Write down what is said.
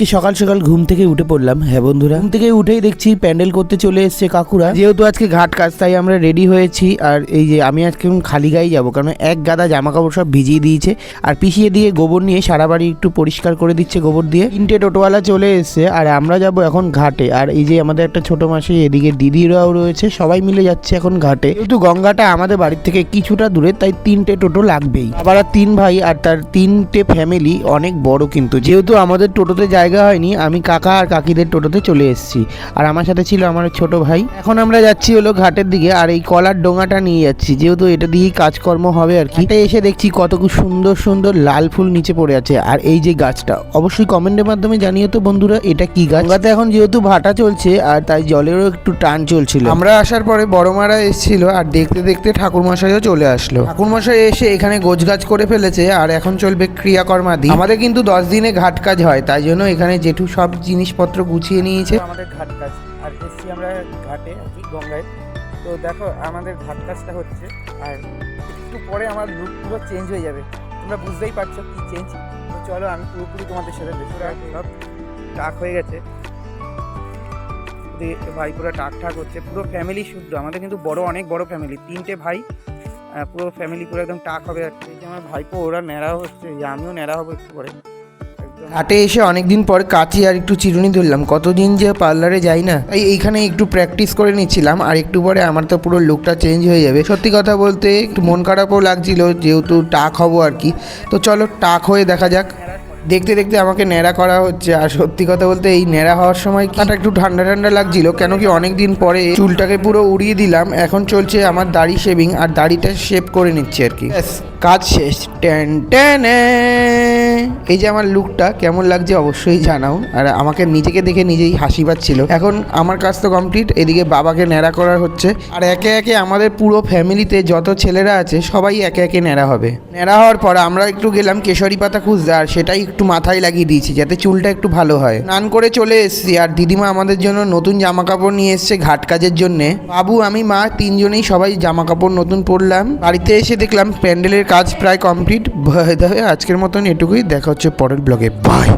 আজকে সকাল সকাল ঘুম থেকে উঠে পড়লাম। হ্যাঁ বন্ধুরা, ঘুম থেকে উঠেই দেখছি প্যান্ডেল করতে চলে এসছে কাকুরা। যেহেতু আজকে ঘাট কাজ, তাই আমরা রেডি হয়েছি। আর এই যে আমি আজকে খালি গায়ে যাব, কারণ এক গাদা জামা কাপড় সব ভিজিয়ে দিয়েছে। আর পিছিয়ে দিয়ে গোবর নিয়ে সারা বাড়ি একটু পরিষ্কার করে দিচ্ছে গোবর দিয়ে। তিনটে টোটোওয়ালা চলে এসছে, আর আমরা যাব এখন ঘাটে। আর এই যে আমাদের একটা ছোট মাসি, এদিকে দিদিরাও রয়েছে, সবাই মিলে যাচ্ছে এখন ঘাটে। যেহেতু গঙ্গাটা আমাদের বাড়ির থেকে কিছুটা দূরে, তাই তিনটে টোটো লাগবেই। আবার তিন ভাই, আর তার তিনটে ফ্যামিলি অনেক বড় কিন্তু। যেহেতু আমাদের টোটোতে জায়গা হয়নি আমি কাকা আর কাকিদের টোটোতে চলে এসেছি। আর আমার সাথে ছিল আমার ছোট ভাই। এখন আমরা যাচ্ছি হলো ঘাটের দিকে আর এই কলার ডোঙাটা নিয়ে যাচ্ছি। যেহেতু এটা দিয়েই কাজকর্ম হবে আর কি। এসে দেখছি কত কি সুন্দর সুন্দর লাল ফুল নিচে পড়ে আছে। আর এই যে গাছটা অবশ্যই কমেন্টের মাধ্যমে জানিয়ে তো বন্ধুরা এটা কি গাছ? গঙ্গাতে এখন যেহেতু ভাটা চলছে আর তাই জলেরও একটু টান চলছিল। আমরা আসার পরে বড় মারা এসেছিল আর দেখতে দেখতে ঠাকুরমশাইও চলে আসলো। ঠাকুরমশাই এসে এখানে গোছগাছ করে ফেলেছে আর এখন চলবে ক্রিয়াকর্মাদি। আমাদের কিন্তু দশ দিনে ঘাট কাজ হয় তাই জন্য এখানে জেঠু সব জিনিসপত্র গুছিয়ে নিয়েছে। আমাদের ঘাট কাজ আর এসছি আমরা ঘাটে গঙ্গায়। তো দেখো আমাদের ঘাট কাজটা হচ্ছে আর একটু পরে আমার লুক পুরো চেঞ্জ হয়ে যাবে। তোমরা বুঝতেই পারছ কি চেঞ্জ তো চলো আমি পুরোপুরি তোমাদের সাথে দেখো সব টাক হয়ে গেছে। ভাই পুরো টাক ঠাক হচ্ছে পুরো ফ্যামিলি শুদ্ধ। আমাদের কিন্তু বড় অনেক বড় ফ্যামিলি তিনটে ভাই পুরো ফ্যামিলি পুরো একদম টাক হবে আর কি। যে আমার ভাইপো ওরা ন্যাড়া হচ্ছে যে আমিও ন্যাড়া হব একটু পরে। হাটে এসে অনেকদিন পর কাচি আর একটু চিরুনি ধরলাম। কতদিন যে পার্লারে যাই না তাই এইখানে একটু প্র্যাকটিস করে নিচ্ছিলাম, আর একটু পরে আমার তো পুরো লুকটা চেঞ্জ হয়ে যাবে। সত্যি কথা বলতে একটু মন খারাপও লাগছিল, যেহেতু টাক হব আর কি। তো চলো টাক হয়ে দেখা যাক। দেখতে দেখতে আমাকে ন্যাড়া করা হচ্ছে, আর সত্যি কথা বলতে এই ন্যাড়া হওয়ার সময় কাটা একটু ঠান্ডা ঠান্ডা লাগছিল, কেন কি অনেক দিন পরে চুলটাকে পুরো উড়িয়ে দিলাম। এখন চলছে আমার দাড়ি শেভিং আর দাড়িটা শেভ করে নিচ্ছে আর কি। কাজ শেষ। টেন, টেনে। এই যে আমার লুকটা কেমন লাগছে অবশ্যই জানাও। আর আমাকে নিজেকে দেখে নিজেই হাসি পাচ্ছিল। এখন আমার কাজ তো কমপ্লিট এদিকে বাবাকে ন্যাড়া করা হচ্ছে। আর একে একে আমাদের পুরো ফ্যামিলিতে যত ছেলেরা আছে, সবাই একে একে ন্যাড়া হবে। ন্যাড়া হওয়ার পর আমরা একটু গেলাম কেশরি পাতা খুঁজতে, আর সেটাই একটু মাথায় লাগিয়ে দিয়েছি, যাতে চুলটা একটু ভালো হয়। স্নান করে চলে এসেছি, আর দিদিমা আমাদের জন্য নতুন জামা কাপড় নিয়ে এসছে ঘাট কাজের জন্যে। বাবু, আমি, মা তিনজনেই সবাই জামা কাপড় নতুন পরলাম। বাড়িতে এসে দেখলাম প্যান্ডেলের কাজ প্রায় কমপ্লিট আজকের মতন এটুকুই, দেখা হচ্ছে পরের ব্লগে বাই